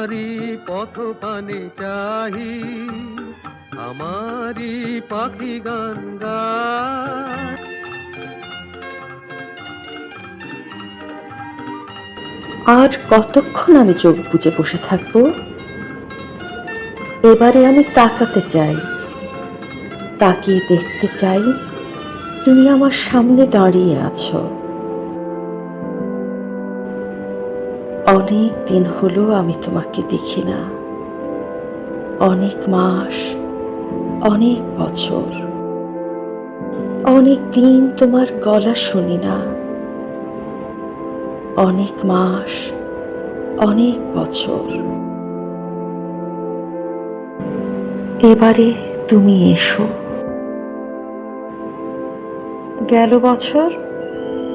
তোমারই পথ পানে চাহি, আমারই পাখি গান আর কতক্ষণ আমি চোখ বুজে বসে থাকব? এবারে আমি তাকাতে চাই, তাকিয়ে দেখতে চাই, তুমি আমার সামনে দাঁড়িয়ে আছো। অনেক দিন হলো আমি তোমাকে দেখি না। অনেক মাস, অনেক বছর। অনেক দিন তোমার গলা শুনি না। অনেক মাস, অনেক বছর। এবারে তুমি এসো। গেল বছর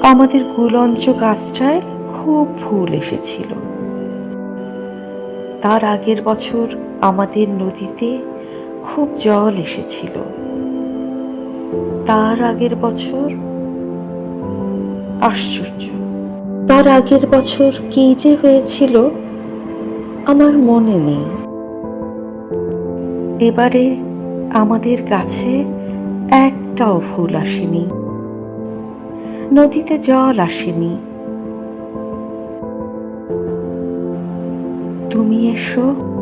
আমাদের গুলঞ্চ গাছটায় খুব ফুল এসেছিল। তার আগের বছর আমাদের নদীতে খুব জল এসেছিল। তার আগের বছর আশ্চর্য। তার আগের বছর কি যে হয়েছিল আমার মনে নেই। এবারে আমাদের কাছে একটাও ফুল আসেনি। নদীতে জল আসেনি। তুমি এসো।